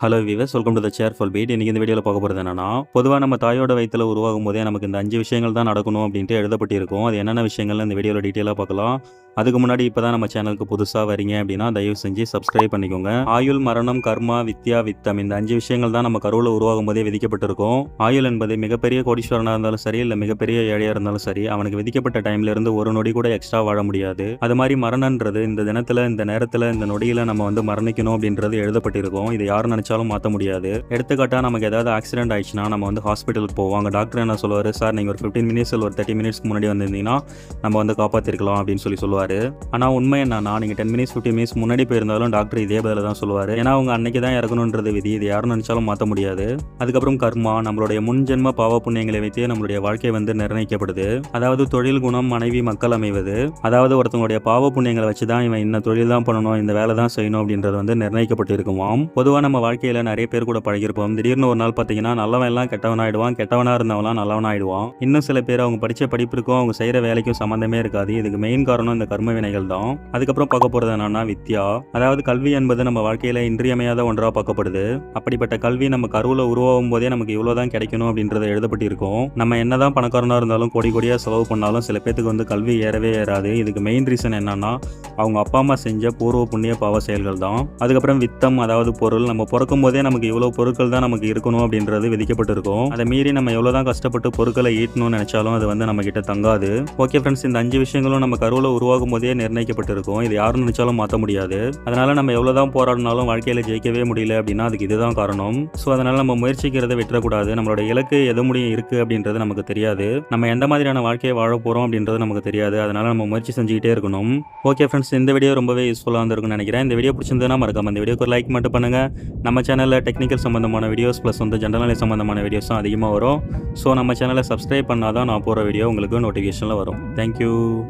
Hello viewers welcome to the cheerful beat இன்றைக்கி இந்த வீடியோவில் பார்க்க போகிறது என்னன்னா பொதுவாக நம்ம தாயோட வயிற்றில் உருவாகும் போதே நமக்கு இந்த அஞ்சு விஷயங்கள் தான் நடக்கணும் அப்படின்ட்டு எழுதப்பட்டிருக்கும். அது என்னென்ன விஷயங்கள் இந்த வீடியோவில் டீட்டெயிலாக பார்க்கலாம். அதுக்கு முன்னாடி இப்போ தான் நம்ம சேனலுக்கு புதுசாக வரீங்க அப்படின்னா தயவு செஞ்சு சப்ஸ்கிரைப் பண்ணிக்கோங்க. ஆயுள் மரணம் கர்மா வித்யா வித்தம் இந்த அஞ்சு விஷயங்கள் தான் நம்ம கருவில் உருவாகும் போதே விதிக்கப்பட்டிருக்கும். ஆயுள் என்பது மிகப்பெரிய கோடீஸ்வரனாக இருந்தாலும் சரி இல்லை மிகப்பெரிய ஏழையாக இருந்தாலும் சரி அவனுக்கு விதிக்கப்பட்ட டைம்ல இருந்து ஒரு நொடி கூட எக்ஸ்ட்ரா வாழ முடியாது. அது மாதிரி மரணன்றது இந்த தினத்தில் இந்த நேரத்தில் இந்த நொடியில் நம்ம வந்து மரணிக்கணும் அப்படின்றது எழுதப்பட்டிருக்கும். இது யாரும் நினைச்சாலும் மாற்ற முடியாது. எடுத்துக்காட்டா நமக்கு ஏதாவது ஆக்சிடென்ட் ஆயிடுச்சுன்னா நம்ம வந்து ஹாஸ்பிட்டலுக்கு போவோம். அங்கே டாக்டர் என்ன சொல்லுவார்? சார் நீங்கள் ஒரு ஃபிஃப்டீன் மினிட்ஸ் ஒரு தேர்ட்டி மினிட்ஸ்க்கு முன்னாடி வந்திருந்தீங்கன்னா நம்ம வந்து காப்பாற்றிருக்கலாம் அப்படின்னு சொல்லி சொல்லுவார். ஆனால் உண்மை என்னன்னா நீங்கள் டென் மினிட்ஸ் ஃபிஃப்டின் மினிட்ஸ் முன்னாடி போயிருந்தாலும் டாக்டர் இதே பதில் தான் சொல்லுவார். ஏன்னா அவங்க அன்னைக்கு தான் இறக்கணுன்றது விதி. இது யாரும் நினைச்சாலும் மாற்ற முடியாது. அதுக்கப்புறம் கர்மா நம்மளுடைய முன்ஜென்ம பாவ புண்ணியங்களை வைத்து நம்மளுடைய வாழ்க்கை வந்து நிர்ணயிக்கப்படுது. அதாவது தொழில் குணம் மனைவி மக்கள் அமைவது. அதாவது ஒருத்தவங்களுடைய பாவ புண்ணியங்களை வச்சு தான் இவன் இந்த தொழில் தான் பண்ணணும் இந்த வேலை தான் செய்யணும் அப்படின்றது வந்து நிர்ணயிக்கப்பட்டிருக்குமாம். பொதுவாக நம்ம வாழ்க்கையில் நிறைய பேர் கூட பழகிருப்போம் திடீர்னு ஒரு நாள் பார்த்தீங்கன்னா நல்லவன் எல்லாம் கெட்டவன் ஆயிடுவான் கெட்டவனா இருந்தவன்லாம் நல்லவன் ஆயிடுவான் இன்னும் சில பேர் அவங்க படித்த படிப்பிற்கும் அவங்க செய்கிற வேலைக்கும் சம்மந்தமே இருக்காது. இதுக்கு மெயின் காரணம் இந்த கர்ம வினைகள் தான். அதுக்கப்புறம் பார்க்க போகிறது என்னன்னா வித்யா. அதாவது கல்வி என்பது நம்ம வாழ்க்கையில் இன்றியமையாத ஒன்றாக பார்க்கப்படுது. அப்படிப்பட்ட கல்வி நம்ம கருவில் உருவாகும் போதே நமக்கு இவ்வளோ தான் கிடைக்கணும் அப்படின்றது எழுதப்பட்டிருக்கும். நம்ம என்னதான் பணக்காரனாக இருந்தாலும் கோடி கோடியாக செலவு பண்ணாலும் சில பேத்துக்கு வந்து கல்வி ஏறவே ஏறாது. இதுக்கு மெயின் ரீசன் என்னன்னா அவங்க அப்பா அம்மா செஞ்ச பூர்வ புண்ணிய பாவ செயல்கள் தான். அதுக்கப்புறம் வித்தம் அதாவது பொருள் நம்ம பிறக்கும் போதே நமக்கு இவ்வளோ பொருட்கள் தான் நமக்கு இருக்கணும் அப்படின்றது விதிக்கப்பட்டிருக்கும். அதை மீறி நம்ம எவ்வளோ தான் கஷ்டப்பட்டு பொருட்களை ஈட்டணும்னு நினைச்சாலும் அது வந்து நம்ம கிட்ட தங்காது. ஓகே ஃப்ரெண்ட்ஸ் இந்த அஞ்சு விஷயங்களும் நம்ம கருவில் உருவாகும் போதே நிர்ணயிக்கப்பட்டிருக்கும். இது யாரும் நினைச்சாலும் மாற்ற முடியாது. அதனால நம்ம எவ்வளோதான் போராடினாலும் வாழ்க்கையில் ஜெயிக்கவே முடியல அப்படின்னா அதுக்கு இதுதான் காரணம். ஸோ அதனால நம்ம முயற்சிக்கிறத விட்டுறக்கூடாது. நம்மளோட இலக்கு எது முடியும் இருக்கு அப்படின்றது நமக்கு தெரியாது. நம்ம எந்த மாதிரியான வாழ்க்கையை வாழ போகிறோம் அப்படின்றது நமக்கு தெரியாது. அதனால நம்ம முயற்சி செஞ்சுக்கிட்டே இருக்கணும். ஓகே ஃப்ரெண்ட்ஸ் இந்த வீடியோ ரொம்பவே யூஸ்ஃபுல்லாக இருந்திருக்கும்னு நினைக்கிறேன். இந்த வீடியோ பிடிச்சிருந்ததுன்னா மறக்காம இந்த வீடியோக்கு ஒரு லைக் மட்டும் பண்ணுங்கள் நம்ம சேனலில் டெக்னிக்கல் சம்பந்தமான வீடியோஸ் ப்ளஸ் வந்து ஜென்ரல் சம்பந்தமான வீடியோஸும் அதிகமாக வரும். ஸோ நம்ம சேனலை சப்ஸ்கிரைப் பண்ணாதான் நான் போகிற வீடியோ உங்களுக்கு நோட்டிஃபிகேஷனில் வரும். தேங்க்யூ